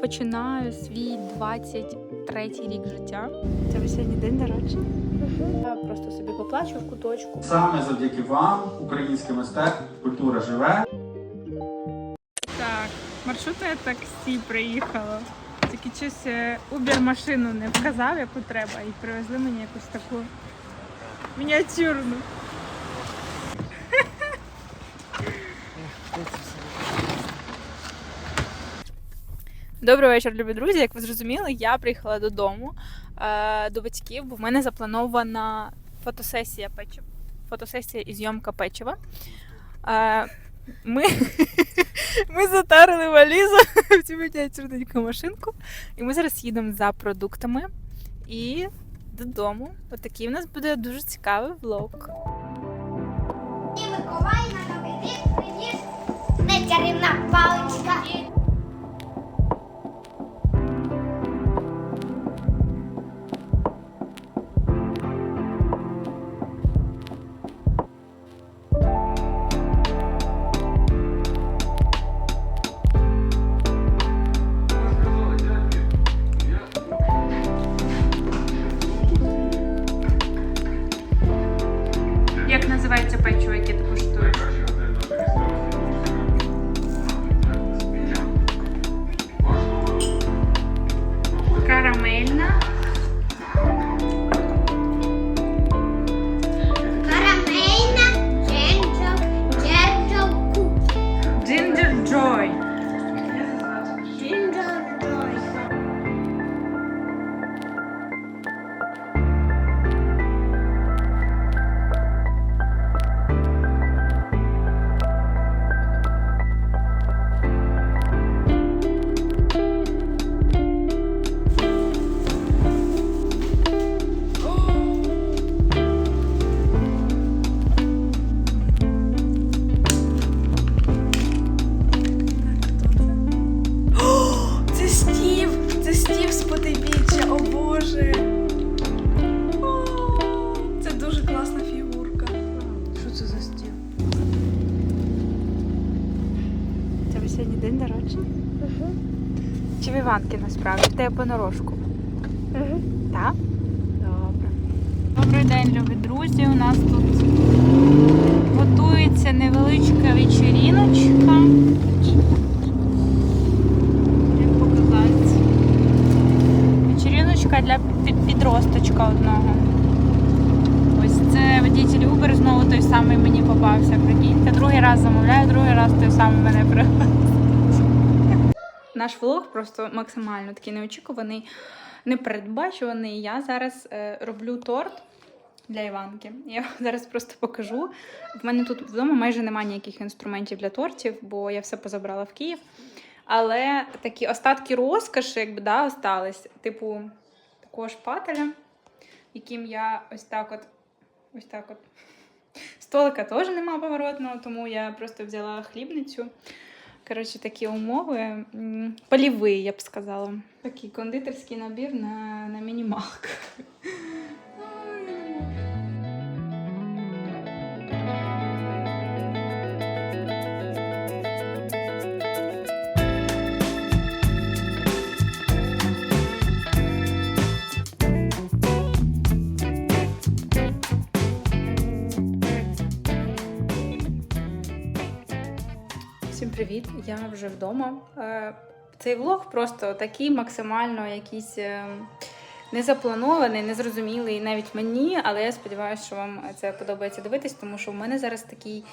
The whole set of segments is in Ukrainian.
починаю свій 23-й рік життя. Це ви сьогодні день народження. Я просто собі поплачу в куточку. Саме завдяки вам українське мистецтво, культура живе. Так, маршрутне таксі приїхало. Тільки щось е, Uber машину не вказав, яку треба, і привезли мені якусь таку мініатюрну. Добрий вечір, любі друзі. Як ви зрозуміли, я приїхала додому е, до батьків, бо в мене запланована фотосесія печива. Фотосесія і зйомка печива. Е, ми, ми затарили валізу в цю мініатюрненьку машинку, і ми зараз їдемо за продуктами і додому. Отакий у нас буде дуже цікавий влог. І Миколай на новий рік приніс не паличка. Сьогодні день? Чи в Іванки насправді? В тебе понарошку? Так? Добре. Добрий день, любі друзі. У нас тут готується невеличка вечеріночка. Як показати? Вечеріночка для підросточка одного. Ось це водитель Uber знову той самий мені попався. Прикиньте, другий раз замовляю, другий раз той самий мене привез. Наш влог просто максимально такий неочікуваний, непередбачуваний. Я зараз е, роблю торт для Іванки. Я зараз просто покажу. В мене тут вдома майже немає ніяких інструментів для тортів, бо я все позабрала в Київ. Але такі остатки розкоші, якби да, остались, типу такого шпателя, яким я ось так от, ось так от. Столика теж нема поворотного, тому я просто взяла хлібницю. Коротше, такі умови. Полівий, я б сказала. Такий кондитерський набір на, на мінімалку. Привіт! Я вже вдома. Е, Цей влог просто такий максимально якийсь е, незапланований, незрозумілий навіть мені, але я сподіваюся, що вам це подобається дивитись, тому що в мене зараз такий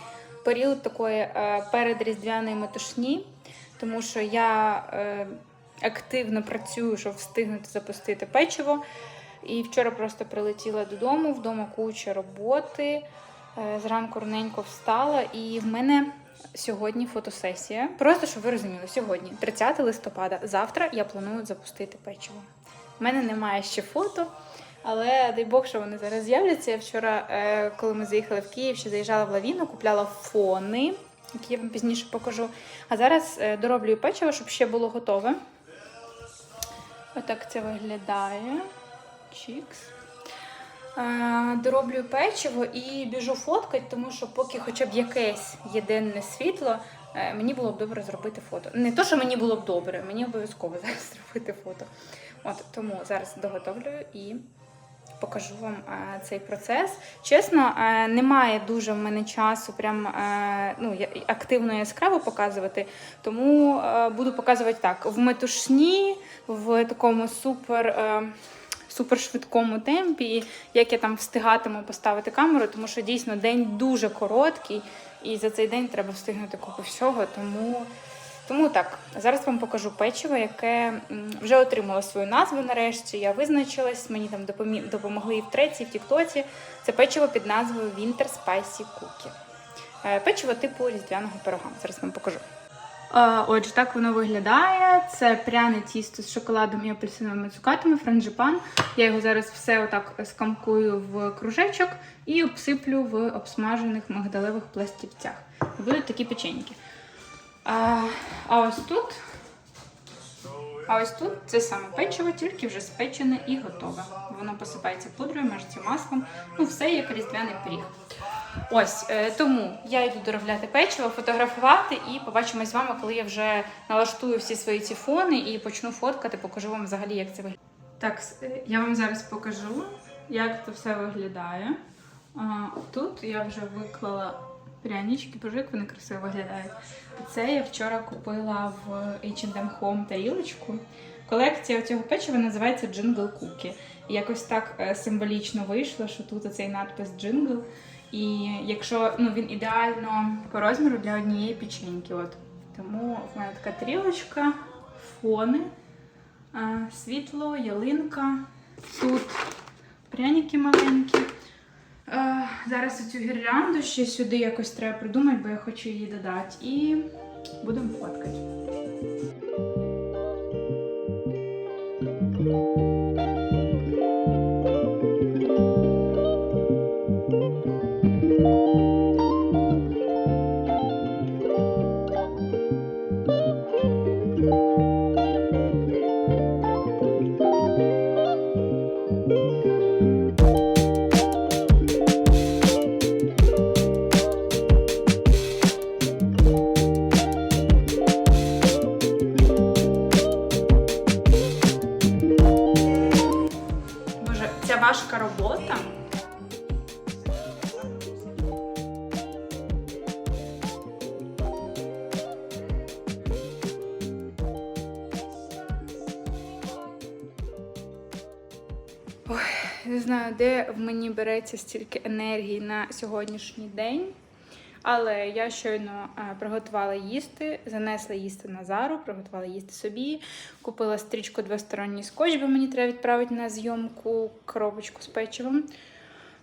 період такої е, передріздвяної метушні, тому що я активно працюю, щоб встигнути запустити печиво. І вчора просто прилетіла додому, вдома куча роботи. Зранку раненько встала, і в мене сьогодні фотосесія. Просто щоб ви розуміли, сьогодні, 30 листопада, завтра я планую запустити печиво. У мене немає ще фото, але дай Бог, що вони зараз з'являться. Я вчора, е, коли ми заїхали в Київ, ще заїжджала в лавіну, купляла фони, які я вам пізніше покажу. А зараз е, дороблюю печиво, щоб ще було готове. Отак це виглядає. Чікс. Дороблю печиво і біжу фоткати, тому що поки хоча б якесь є денне світло, е, мені було б добре зробити фото. Не то, що мені було б добре, мені обов'язково зараз зробити фото. От тому зараз доготовлю і покажу вам е, цей процес. Чесно, е, немає дуже в мене часу прям ну, активно яскраво показувати, тому буду показувати так: в метушні, в такому супер. Супершвидкому темпі, як я там встигатиму поставити камеру, тому що дійсно день дуже короткий, і за цей день треба встигнути купу всього. Тому, тому так, зараз вам покажу печиво, яке вже отримало свою назву нарешті. Я визначилась, мені там допомі- допомогли і в треці, і в Тіктоці. Це печиво під назвою Winter Spicy Cookie. Е, Печиво типу різдвяного пирога. Зараз вам покажу. Отже, так воно виглядає. Це пряне тісто з шоколадом і апельсиновими цукатами, франжипан. Я його зараз все отак скамкую в кружечок і обсиплю в обсмажених мигдалевих пластівцях. Будуть такі печеньки. А, а ось тут. А ось тут це саме печиво, тільки вже спечене і готове. Воно посипається пудрою, мажеться маслом. Ну, все як різдвяний пиріг. Ось е, тому я йду доробляти печиво, фотографувати і побачимось з вами, коли я вже налаштую всі свої ці фони і почну фоткати, покажу вам взагалі, як це виглядає. Так, е, я вам зараз покажу, як це все виглядає. Тут я вже виклала прянички, боже, як вони красиво виглядають. Це я вчора купила в H&M Home тарілочку. Колекція цього печива називається Jingle Cookie. Якось так е, символічно вийшло, що тут оцей надпис Jingle. І якщо ну, він ідеально по розміру для однієї печеньки. От. Тому в мене така тарілочка, фони, світло, ялинка. Тут пряники маленькі. Зараз цю гірлянду ще сюди якось треба придумати, бо я хочу її додати. І будемо фоткати. Ой, не знаю, де в мені береться стільки енергії на сьогоднішній день. Але я щойно е, приготувала їсти, занесла їсти Назару, приготувала їсти собі, купила стрічку двосторонній скотч, бо мені треба відправити на зйомку коробочку з печивом.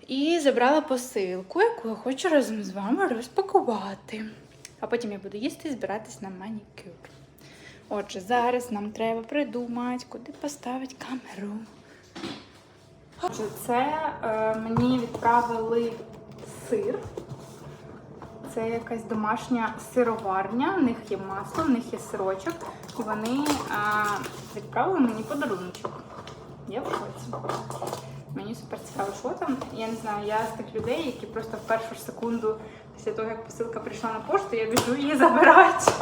І забрала посилку, яку я хочу разом з вами розпакувати. А потім я буду їсти і збиратись на манікюр. Отже, зараз нам треба придумати, куди поставити камеру. Отже, це е, мені відправили сир. Це якась домашня сироварня, в них є масло, в них є сирочок, і вони а, відправили мені подаруночок. Я в шоці. Мені супер цікаво, що там. Я не знаю, я з тих людей, які просто в першу ж секунду після того, як посилка прийшла на пошту, я біжу її забирати.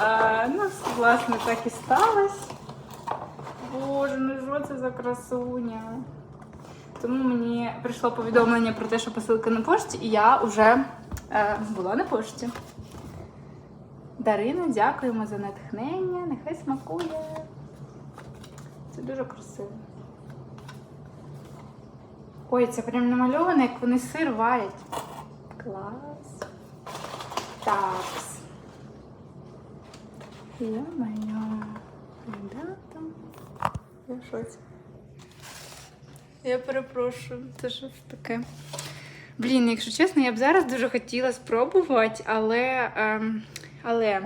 А, ну, власне, так і сталося. Боже, ну що це за красуня? Тому мені прийшло повідомлення про те, що посилка на пошті, і я вже е, була на пошті. Дарина, дякуємо за натхнення. Нехай смакує. Це дуже красиво. Ой, це прям намальовано, як вони сир варять. Клас. Такс. Йо-моє. Ребята. Я перепрошую, це ж таке? Блін, якщо чесно, я б зараз дуже хотіла спробувати, але, ем, але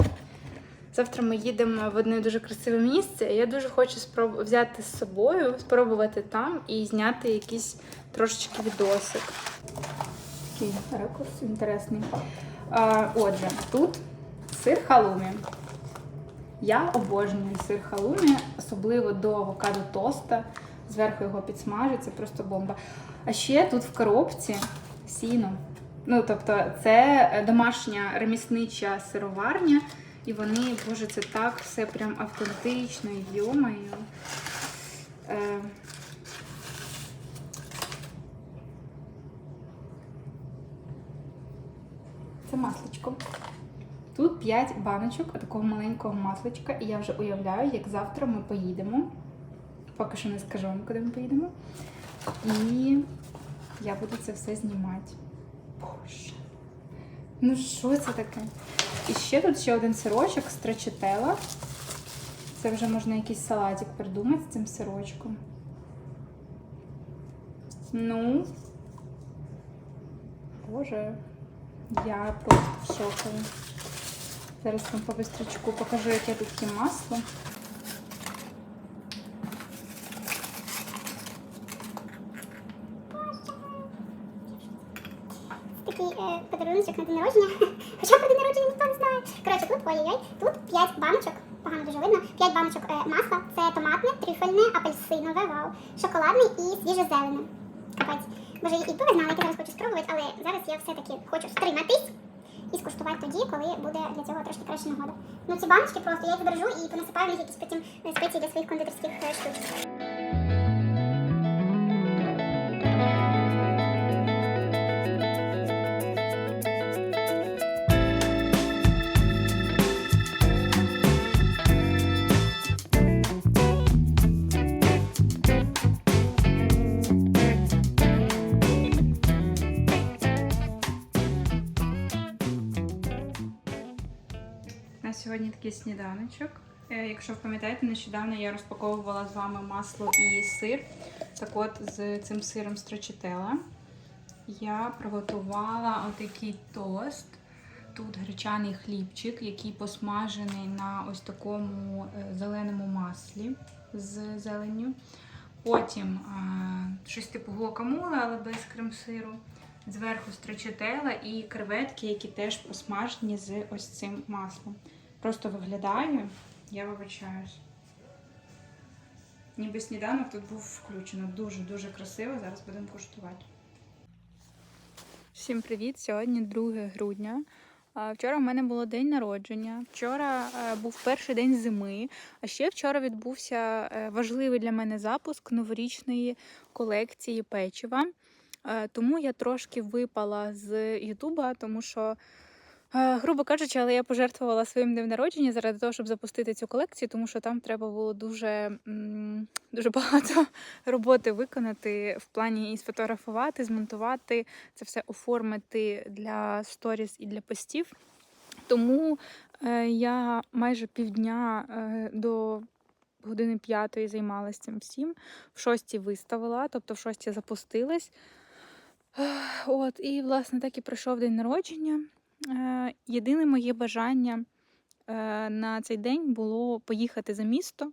завтра ми їдемо в одне дуже красиве місце. і Я дуже хочу спроб... взяти з собою, спробувати там і зняти якийсь трошечки відосик. Такий ракурс інтересний. А, отже, тут сир халумі. Я обожнюю сир халумі, особливо до авокадо тоста зверху його підсмажить, це просто бомба. А ще тут в коробці сіно. Ну, тобто, це е, домашня реміснича сироварня, і вони, боже, це так все прям автентично, йомаю. Е, Це масличко. Тут 5 баночок такого маленького масличка, і я вже уявляю, як завтра ми поїдемо. Поки що не скажу вам, куди ми поїдемо. І я буду це все знімати. Боже. Ну що це таке? І ще тут ще один сирочок страчетела. Це вже можна якийсь салатик придумати з цим сирочком. Ну. Боже, я просто в шокові. Зараз вам по бистрячку покажу, яке тут є масло. Такий е, на день народження. Хоча про день народження ніхто не знає. Коротше, тут ой-ой-ой, тут 5 баночок, погано дуже видно, 5 баночок е, масла. Це томатне, трюфельне, апельсинове, вау, шоколадне і свіже зелене. Капець. Боже, і ви знали, яке зараз хочу спробувати, але зараз я все-таки хочу стриматись і скуштувати тоді, коли буде для цього трошки краща нагода. Ну ці баночки просто я їх держу і понасипаю них якісь потім е, спеції для своїх кондитерських е, штучок. Такий сніданочок. Е, Якщо ви пам'ятаєте, нещодавно я розпаковувала з вами масло і сир. Так от з цим сиром строчителла я приготувала отакий тост. Тут гречаний хлібчик, який посмажений на ось такому е, зеленому маслі з зеленню. Потім е, щось типу гуакамоле, але без крем-сиру. Зверху строчителла і креветки, які теж посмажені з ось цим маслом. Просто виглядає, я вибачаюсь. Ніби сніданок тут був включено. Дуже-дуже красиво. Зараз будемо куштувати. Всім привіт! Сьогодні 2 грудня. Вчора в мене було день народження. Вчора е, був перший день зими. А ще вчора відбувся е, важливий для мене запуск новорічної колекції печива. Е, Тому я трошки випала з Ютуба, тому що, грубо кажучи, але я пожертвувала своїм днем народження заради того, щоб запустити цю колекцію, тому що там треба було дуже, дуже багато роботи виконати в плані і сфотографувати, змонтувати, це все оформити для сторіс і для постів. Тому е, я майже півдня е, до години п'ятої займалася цим всім. В шостій виставила, тобто в шостій запустилась. От, і, власне, так і пройшов день народження. Е, Єдине моє бажання е, на цей день було поїхати за місто.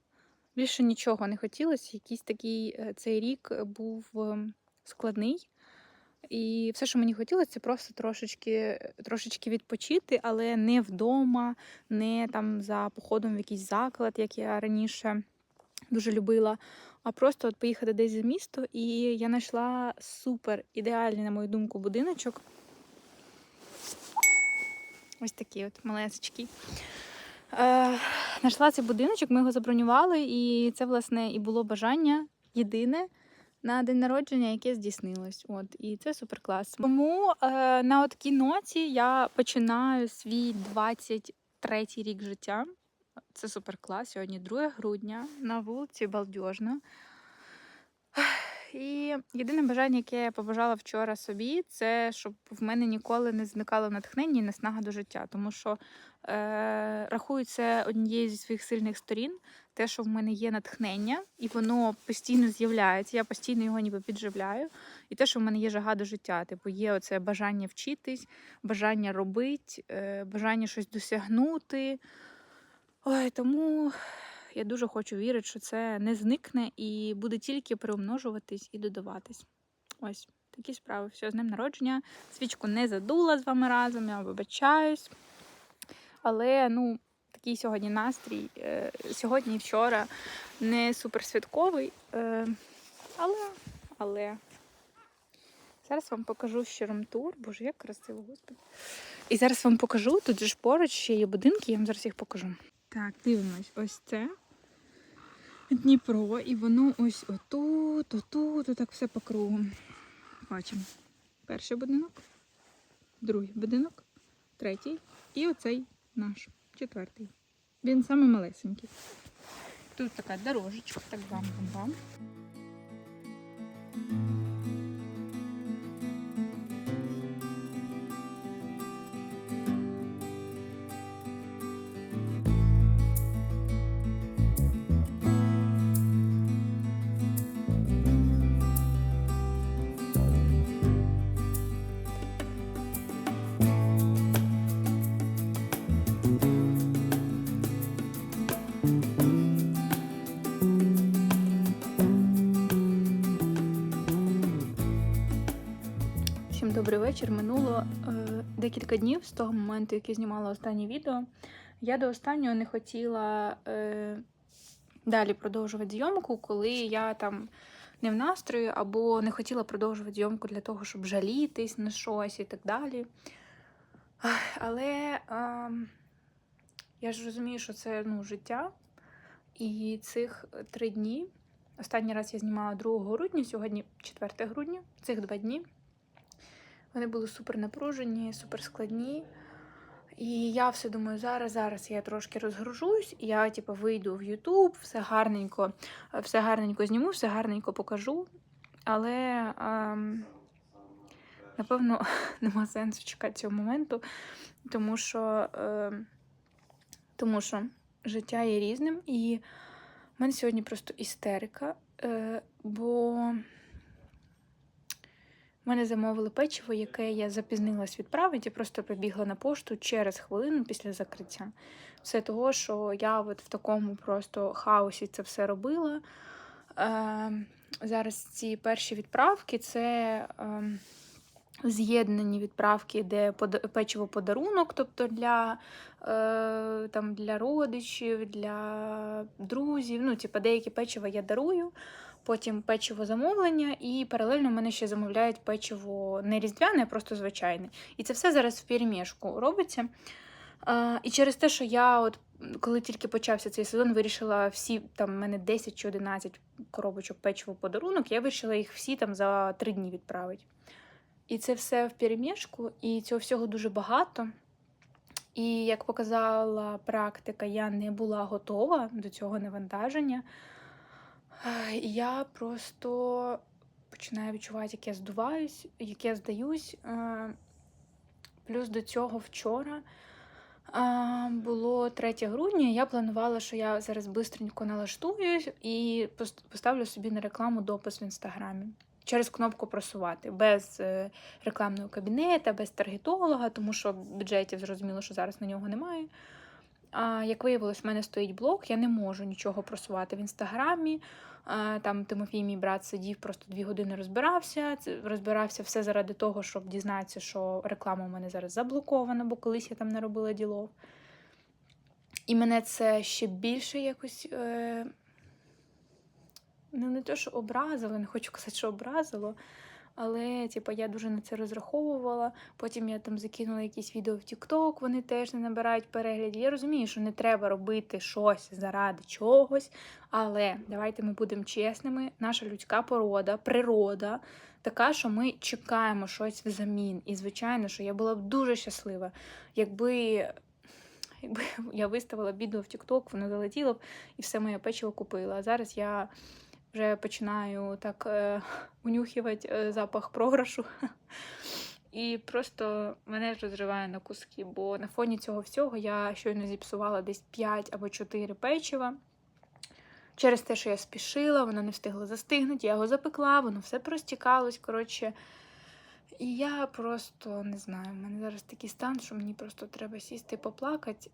Більше нічого не хотілося. Якийсь такий е, цей рік був ем, складний. І все, що мені хотілося, це просто трошечки, трошечки відпочити, але не вдома, не там за походом в якийсь заклад, як я раніше дуже любила, а просто от поїхати десь за місто. І я знайшла супер ідеальний, на мою думку, будиночок. Ось такий от малесечкий. Е, знайшла цей будиночок, ми його забронювали, і це, власне, і було бажання єдине на день народження, яке здійснилось. От, і це супер клас. Тому е, на такій ноті я починаю свій 23-й рік життя. Це супер клас. Сьогодні 2 грудня на вулиці Балдьожна. І єдине бажання, яке я побажала вчора собі, це щоб в мене ніколи не зникало натхнення і наснага до життя. Тому що е, рахую однією зі своїх сильних сторін, те, що в мене є натхнення, і воно постійно з'являється. Я постійно його ніби підживляю. І те, що в мене є жага до життя. Типу, є оце бажання вчитись, бажання робити, е, бажання щось досягнути. Ой, тому я дуже хочу вірити, що це не зникне і буде тільки приумножуватись і додаватись. Ось такі справи. Все, з ним народження. Свічку не задула з вами разом, я вибачаюсь. Але ну, такий сьогодні настрій. Е, Сьогодні і вчора не суперсвятковий. Е, Але, але. Зараз вам покажу ще ромтур. Боже, як красиво, господи. І зараз вам покажу. Тут же ж поруч ще є будинки, я вам зараз їх покажу. Так, дивимось, ось це. Дніпро, і воно ось отут, отут, отак все по кругу. Бачимо. Перший будинок, другий будинок, третій і оцей наш, четвертий. Він самий малесенький. Тут така дорожечка, так бам-бам-бам. Добрий вечір. Минуло е, декілька днів з того моменту, як я знімала останнє відео. Я до останнього не хотіла е, далі продовжувати зйомку, коли я там не в настрої, або не хотіла продовжувати зйомку для того, щоб жалітись на щось і так далі. Але е, я ж розумію, що це ну, життя. І цих три дні. Останній раз я знімала 2 грудня, сьогодні 4 грудня, цих два дні. Вони були супер напружені, супер складні. І я все думаю, зараз, зараз я трошки розгружусь, і я типу, вийду в Ютуб, все гарненько, все гарненько зніму, все гарненько покажу. Але ем, напевно нема сенсу чекати цього моменту, тому що, ем, тому що життя є різним, і в мене сьогодні просто істерика, е, бо мене замовили печиво, яке я запізнилась відправити, і просто побігла на пошту через хвилину після закриття. Все того, що я от в такому просто хаосі це все робила. Е, зараз ці перші відправки це е, з'єднані відправки, де печиво подарунок, тобто для, е, там, для родичів, для друзів. Ну, типу, деякі печива я дарую потім печиво замовлення, і паралельно в мене ще замовляють печиво не різдвяне, а просто звичайне. І це все зараз в перемішку робиться. І через те, що я, от коли тільки почався цей сезон, вирішила всі, там в мене 10 чи 11 коробочок печиво подарунок, я вирішила їх всі там за три дні відправити. І це все в перемішку, і цього всього дуже багато. І як показала практика, я не була готова до цього навантаження. Я просто починаю відчувати, як я здуваюсь, як я здаюсь. Е, Плюс до цього вчора е, було 3 грудня. Я планувала, що я зараз бистренько налаштуюсь і пос- поставлю собі на рекламу допис в інстаграмі. Через кнопку просувати, без е, рекламного кабінета, без таргетолога, тому що бюджетів зрозуміло, що зараз на нього немає. А як виявилось, в мене стоїть блог, я не можу нічого просувати в інстаграмі. Там Тимофій, мій брат, сидів, просто дві години розбирався. Розбирався все заради того, щоб дізнатися, що реклама у мене зараз заблокована, бо колись я там не робила ділов. І мене це ще більше якось. Е... Ну, не те, що образило, не хочу казати, що образило. Але, типу, я дуже на це розраховувала. Потім я там закинула якісь відео в TikTok, вони теж не набирають переглядів. Я розумію, що не треба робити щось заради чогось. Але давайте ми будемо чесними. Наша людська порода, природа така, що ми чекаємо щось взамін. І, звичайно, що я була б дуже щаслива, якби. Якби я виставила відео в TikTok, воно залетіло б і все моє печиво купила. А зараз я вже починаю так е, унюхувати е, запах програшу. І просто мене ж розриває на куски, бо на фоні цього всього я щойно зіпсувала десь 5 або 4 печива. Через те, що я спішила, воно не встигло застигнути, я його запекла, воно все простікалось. Коротше, і я просто не знаю, в мене зараз такий стан, що мені просто треба сісти і поплакати.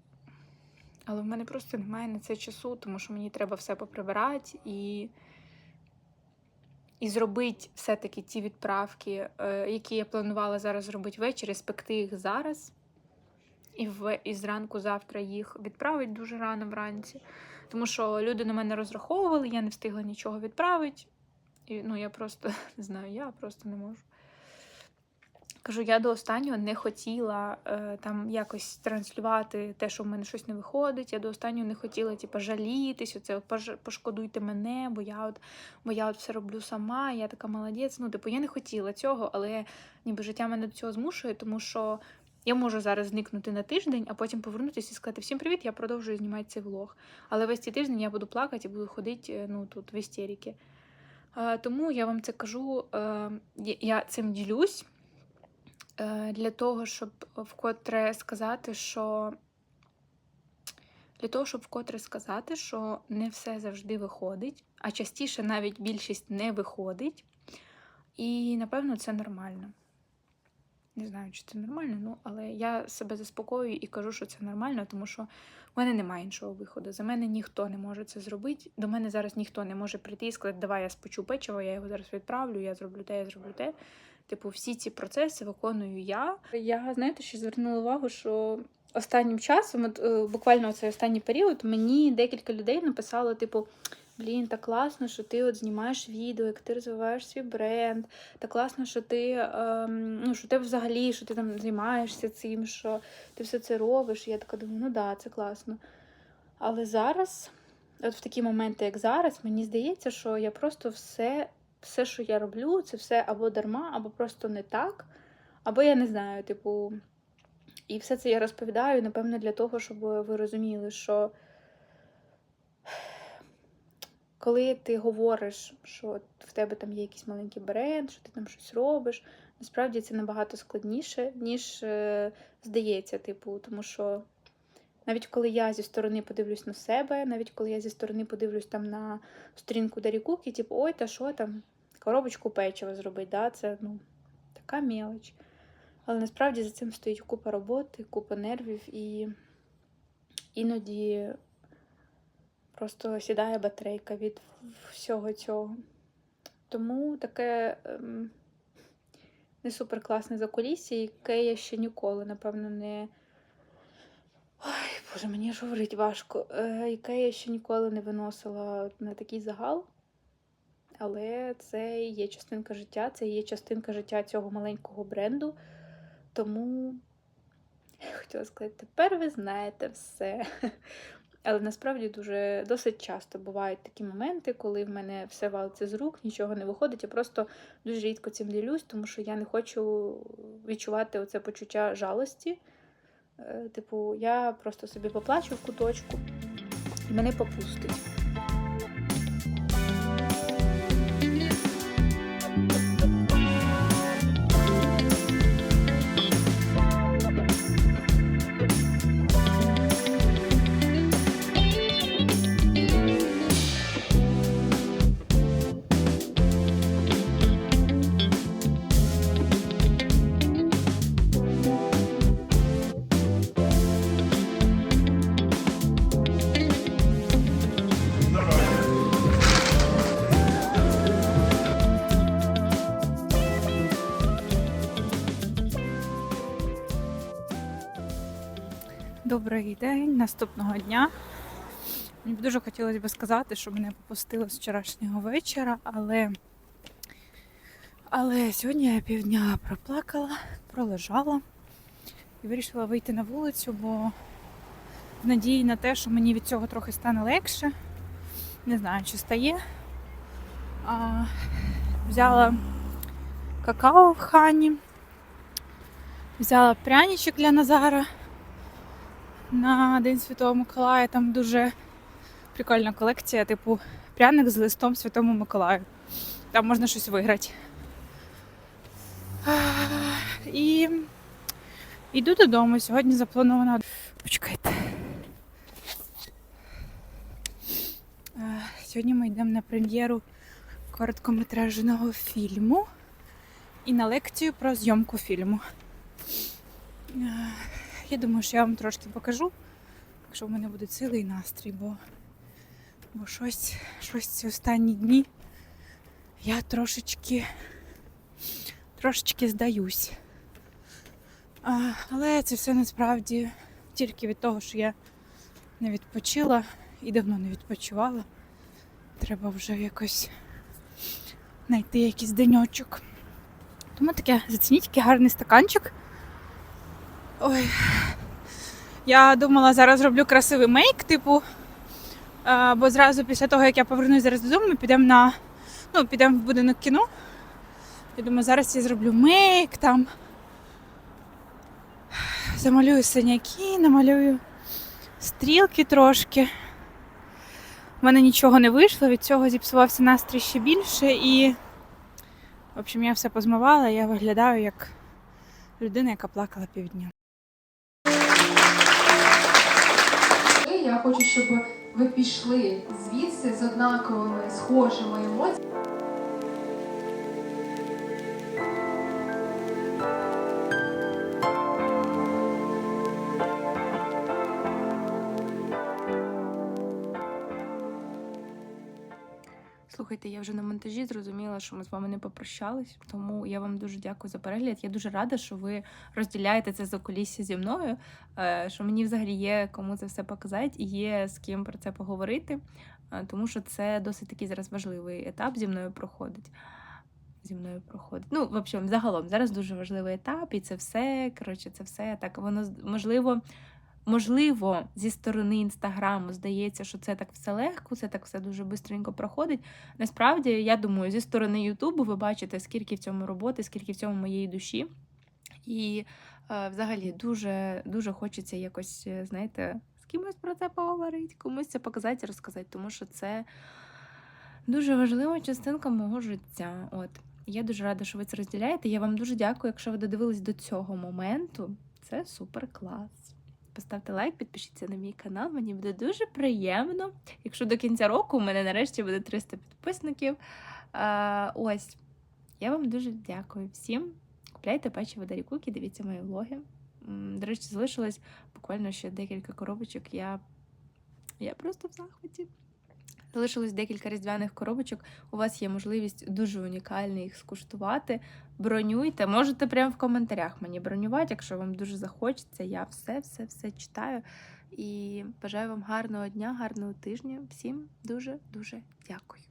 Але в мене просто немає на це часу, тому що мені треба все поприбирати і, і зробити все-таки ті відправки, е, які я планувала зараз зробити ввечері, спекти їх зараз. І, в, і зранку завтра їх відправить дуже рано вранці. Тому що люди на мене розраховували, я не встигла нічого відправити. І, ну, я просто не знаю, я просто не можу. Кажу, я до останнього не хотіла е, там якось транслювати те, що в мене щось не виходить. Я до останнього не хотіла, типу, жалітись, оце пошкодуйте мене, бо я от, бо я от все роблю сама, я така молодець. Ну, типу, я не хотіла цього, але ніби життя мене до цього змушує, тому що я можу зараз зникнути на тиждень, а потім повернутися і сказати всім привіт, я продовжую знімати цей влог. Але весь цей тиждень я буду плакати і буду ходити е, ну, тут в істерики. Е, Тому я вам це кажу, е, я- цим ділюсь для того, щоб вкотре сказати, що для того, щоб вкотре сказати, що не все завжди виходить, а частіше навіть більшість не виходить. І напевно це нормально. Не знаю, чи це нормально, ну але я себе заспокоюю і кажу, що це нормально, тому що в мене немає іншого виходу. За мене ніхто не може це зробити. До мене зараз ніхто не може прийти і сказати, давай я спечу печиво, я його зараз відправлю, я зроблю те, я зроблю те. Типу, всі ці процеси виконую я. Я знаєте, що звернула увагу, що останнім часом, от, е, буквально цей останній період, мені декілька людей написало, типу. Блін, так класно, що ти от знімаєш відео, як ти розвиваєш свій бренд. Так класно, що ти ем, ну, що ти взагалі, що ти там займаєшся цим, що ти все це робиш. І я така думаю, ну да, це класно. Але зараз, от в такі моменти, як зараз, мені здається, що я просто все, все, що я роблю, це все або дарма, або просто не так, або я не знаю, типу. І все це я розповідаю, напевно, для того, щоб ви розуміли, що коли ти говориш, що в тебе там є якийсь маленький бренд, що ти там щось робиш, насправді це набагато складніше, ніж е, здається, типу, тому що навіть коли я зі сторони подивлюсь на себе, навіть коли я зі сторони подивлюсь там на сторінку Дарі Кукі, типу, ой, та що там, коробочку печива зробити, да? це ну, така мелоч. Але насправді за цим стоїть купа роботи, купа нервів і іноді просто сідає батарейка від всього цього. Тому таке ем, не супер класне закулісся, яке я ще ніколи, напевно, не. Ой, Боже, мені ж говорить важко. Е, яке я ще ніколи не виносила на такий загал. Але це є частинка життя, це є частинка життя цього маленького бренду. Тому хотіла сказати, тепер ви знаєте все. Але насправді дуже досить часто бувають такі моменти, коли в мене все валиться з рук, нічого не виходить. Я просто дуже рідко цим ділюсь, тому що я не хочу відчувати оце почуття жалості. Е, Типу, я просто собі поплачу в куточку і мене попустить. Добрий день наступного дня. Мені б дуже хотілося б сказати, що мене попустило з вчорашнього вечора, але, але сьогодні я півдня проплакала, пролежала і вирішила вийти на вулицю, бо в надії на те, що мені від цього трохи стане легше. Не знаю, чи стає. А, взяла какао в хані, взяла пряничок для Назара на День Святого Миколая. Там дуже прикольна колекція, типу пряник з листом Святому Миколаю. Там можна щось виграти. І йду додому. Сьогодні заплановано. Почекайте. Сьогодні ми йдемо на прем'єру короткометражного фільму і на лекцію про зйомку фільму. Я думаю, що я вам трошки покажу, якщо в мене буде сили настрій, бо, бо щось, щось ці останні дні я трошечки, трошечки здаюсь. А, але це все насправді тільки від того, що я не відпочила і давно не відпочивала. Треба вже якось знайти якийсь деньочок. Тому таке, зацініть який гарний стаканчик. Ой. Я думала, зараз роблю красивий мейк, типу. Бо зразу після того, як я повернусь зараз додому, ми підемо на. Ну, підемо в будинок кіно. Я думаю, зараз я зроблю мейк там. Замалюю синяки, намалюю стрілки трошки. У мене нічого не вийшло, від цього зіпсувався настрій ще більше і. В общем, я все позмивала, я виглядаю як людина, яка плакала півдня. Я хочу, щоб ви пішли звідси з однаковими схожими емоціями. Слухайте, я вже на монтажі зрозуміла, що ми з вами не попрощались, тому я вам дуже дякую за перегляд. Я дуже рада, що ви розділяєте це закулісся зі мною. е, Що мені взагалі є кому це все показати і є з ким про це поговорити, е, тому що це досить такий зараз важливий етап зі мною проходить. Зі мною проходить. Ну, в общем, загалом зараз дуже важливий етап, і це все. Коротше, це все так. Воно можливо. Можливо, зі сторони інстаграму здається, що це так все легко, це так все дуже бистренько проходить. Насправді, я думаю, зі сторони Ютубу ви бачите, скільки в цьому роботи, скільки в цьому моєї душі. І е, взагалі дуже, дуже хочеться якось, е, знаєте, з кимось про це поговорити, комусь це показати і розказати, тому що це дуже важлива частинка мого життя. От. Я дуже рада, що ви це розділяєте. Я вам дуже дякую, якщо ви додивились до цього моменту. Це супер клас. Поставте лайк, підпишіться на мій канал, мені буде дуже приємно. Якщо до кінця року у мене нарешті буде 300 підписників. А, ось. Я вам дуже дякую всім. Купляйте печиво Дарі Кукі, дивіться мої влоги. До речі, залишилось буквально ще декілька коробочок. Я, я просто в захваті. Залишилось декілька різдвяних коробочок. У вас є можливість дуже унікально їх скуштувати. Бронюйте, можете прямо в коментарях мені бронювати, якщо вам дуже захочеться. Я все-все-все читаю. І бажаю вам гарного дня, гарного тижня. Всім дуже-дуже дякую.